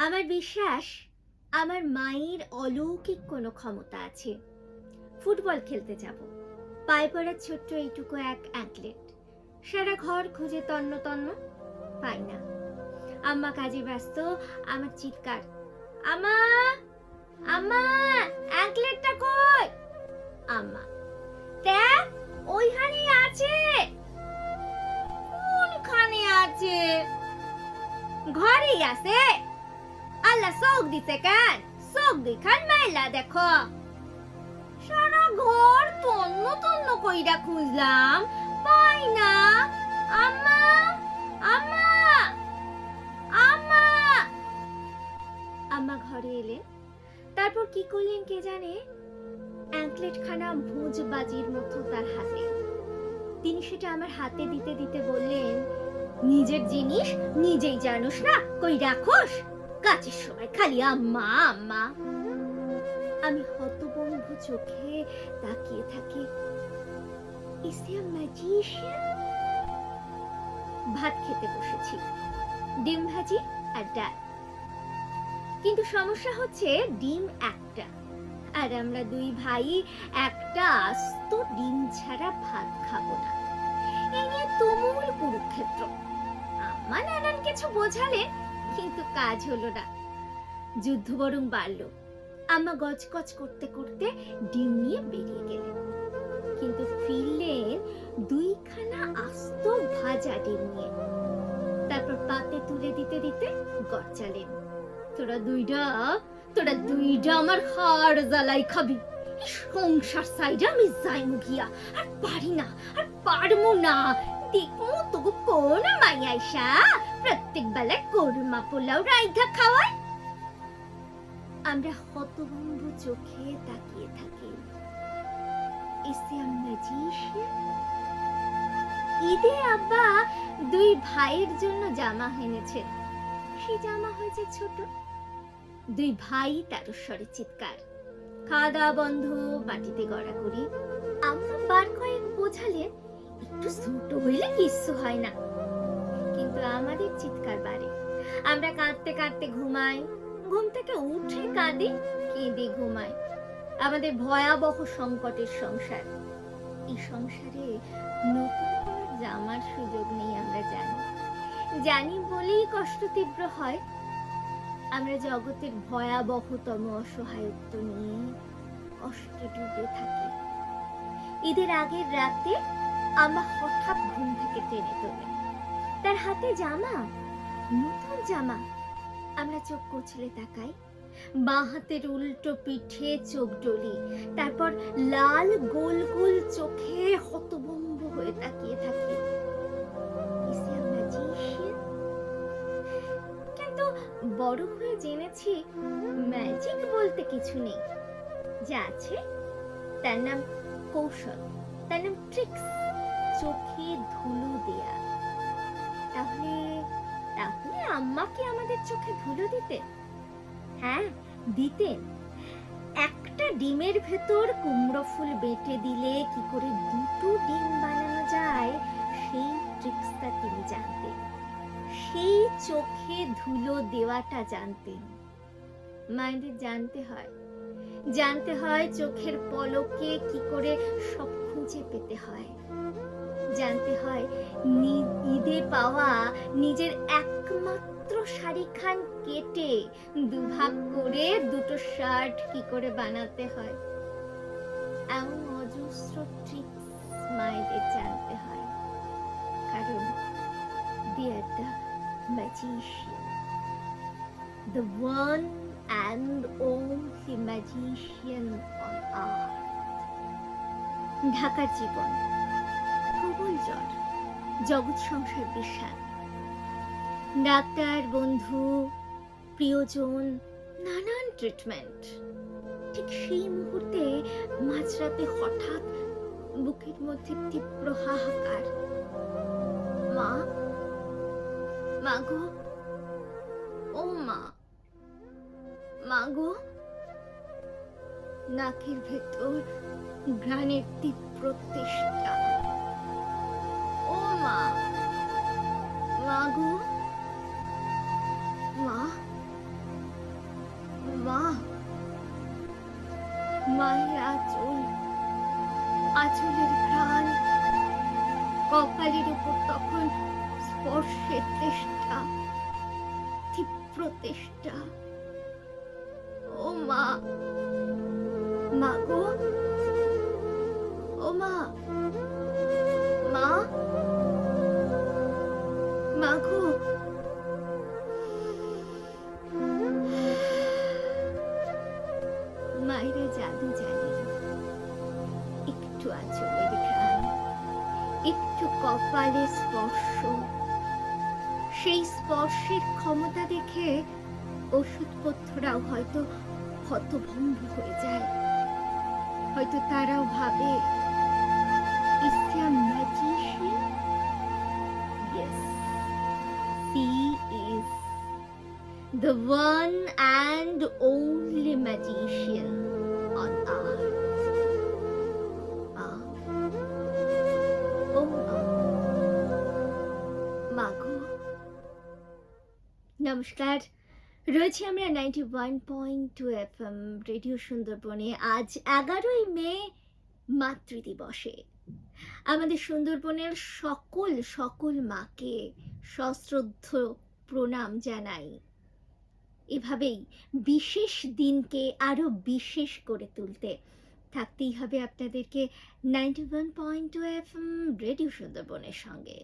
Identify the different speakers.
Speaker 1: আমার বিশ্বাস, আমার মায়ের অলৌকিক কোনো ক্ষমতা আছে। ফুটবল খেলতে যাব। পায়ে পড়ার ছোট্ট এইটুকু এক অ্যাথলেট সারা ঘর খুঁজে তন্ন তন্ন পাই না। আম্মা কাজে ব্যস্ত, আমার চিৎকার। আমা আম্মা অ্যাথলেটটা কই? আম্মা, দেখ ওইখানেই আছে। কোনখানে আছে? ঘরেই আছে। আল্লাহ চোখ দিছে কেন? চোখ দুইখান মেলা দেখো। সারা ঘর তন্ন তন্ন কইরা খুঁজলাম। পাই না। আম্মা আম্মা আম্মা। আম্মা ঘরে এলেন তারপর কি করলেন কে জানে? অ্যাঙ্কলেট খানা ভুজ বাজির মতো তার হাতে। তিনি সেটা আমার হাতে দিতে দিতে বললেন, নিজের জিনিস নিজেই জানোস না, কই রাখোস? কাজের সময় খালি আম্মা আম্মা। আমি হতবম্ব চোখে তাকিয়ে থাকি। ভাত খেতে বসেছি। ডিম ভাজি আর ডাল। কিন্তু সমস্যা হচ্ছে ডিম একটা। আর আমরা দুই ভাই একটা আস্ত ডিম ছাড়া ভাত খাব না। এই নিয়ে তুমুল কুরুক্ষেত্র। আম্মা নানান কিছু বোঝালেন কিন্তু কাজ হলো না। যুদ্ধ বরং বাড়লো। আম্মা গজগজ করতে করতে ডিম নিয়ে বেরিয়ে গেলেন। কিন্তু ফিরলেন দুইখানা আস্ত ভাজা ডিম নিয়ে। তারপর পাতে তুলে দিতে দিতে গরচালেন তোরা দুইটা তোরা দুইটা আমার হাড় জ্বালাই খাবি। সংসার সাইডে আমি যাই গিয়া। আর পারি না, আর পারমু না। দেখমু তোকে কোন মাই আইসা প্রত্যেক বেলায় কোরমা পোলাও রাইধা খাওয়ায় আমরা হতভম্ব চোখে তাকিয়ে থাকি। ম্যাজিশিয়ান ঈদে আব্বা দুই ভাইয়ের জন্য জামা এনেছে সেই জামা হয়েছে ছোট। দুই ভাই তারও স্বরে চিৎকার। খাওয়া দাওয়া বন্ধ মাটিতে গড়াগড়ি। আম্মা বার কয়েক বোঝালেন একটু ছোট হইলে কিচ্ছু হয় না। কিন্তু আমাদের চিৎকার বাড়ে। আমরা কাঁদতে কাঁদতে ঘুমাই, ঘুম থেকে উঠে কাঁদি, কেঁদে ঘুমাই। আমাদের ভয়াবহ সংকটের সংসার। এই সংসারে নতুন জামার সুযোগ নেই আমরা জানি। জানি বলেই কষ্ট তীব্র হয়। আমরা জগতের ভয়াবহতম অসহায়ত্ব নিয়ে কষ্টে ডুবে থাকি। ঈদের আগের রাতে আমরা হঠাৎ ঘুম থেকে টেনে তোলে। তার হাতে জামা, নতুন জামা। আমরা চোখ কচলে তাকাই। বাঁ হাতের উল্টো পিঠে চোখ ডলি। তারপর লাল, গোল গোল চোখে হতভম্ব হয়ে তাকিয়ে থাকি? কিন্তু বড় হয়ে জেনেছি ম্যাজিক বলতে কিছু নেই। যা আছে, তার নাম কৌশল, তার নাম ট্রিক্স। চোখে ধুলো দেয়া। তাহলে তাহলে আম্মা কি আমাদের চোখে ধুলো দিতে। হ্যাঁ দিতেন একটা ডিমের ভেতর কুমড়ো ফুল বেটে দিলে কি করে দুটো ডিম বানানো যায়, সেই ট্রিক্সটা তিনি জানতেন। সেই চোখে ধুলো দেওয়াটা জানতেন। মায়েদের জানতে হয়। জানতে হয় চোখের পলকে কি করে সব খুঁজে পেতে হয়। জানতে হয় ঈদে পাওয়া নিজের একমাত্র শাড়িখান কেটে দুভাগ করে দুটো শার্ট কি করে বানাতে হয়? এমন অজস্র ট্রিক্স মায়েদের জানতে হয়। কারণ they are the magician, the one and only magician on ঢাকার জীবন। জ্বর জগৎ সংসার বিষাদ। ডাক্তার, বন্ধু, প্রিয়জন, নানান ট্রিটমেন্ট ঠিক সেই মুহূর্তে মাঝরাতে হঠাৎ বুকের মধ্যে তীব্র হাহাকার। মা? মা গো? ও মা। মা গো? নাকের ভেতর ঘ্রাণের তীব্র তেষ্টা। মা। মা গো। মা। মা। মায়ের আঁচল, আঁচলের ঘ্রাণ, কপালের উপর তখন স্পর্শের চেষ্টা তীব্র চেষ্টা ও মা। মা গো। ও মা। আঁচলের ঘ্রাণ একটু কপালের স্পর্শ। সেই স্পর্শের ক্ষমতা দেখে ওষুধপত্ররাও হয়তো হতভম্ব হয়ে যায়। হয়তো তারাও ভাবে magician? Yes, he is the one and নমস্কার। রয়েছে আমরা ninety one point two F M radio সুন্দরবনে। আজ এগারোই মে মাতৃদিবসে। আমাদের সুন্দরবনের সকল সকল মাকে সশ্রদ্ধ প্রণাম জানাই। এভাবেই বিশেষ দিনকে আরও বিশেষ করে তুলতে থাকতেই হবে আপনাদেরকে ninety one point two F radio সুন্দরবনের সঙ্গে।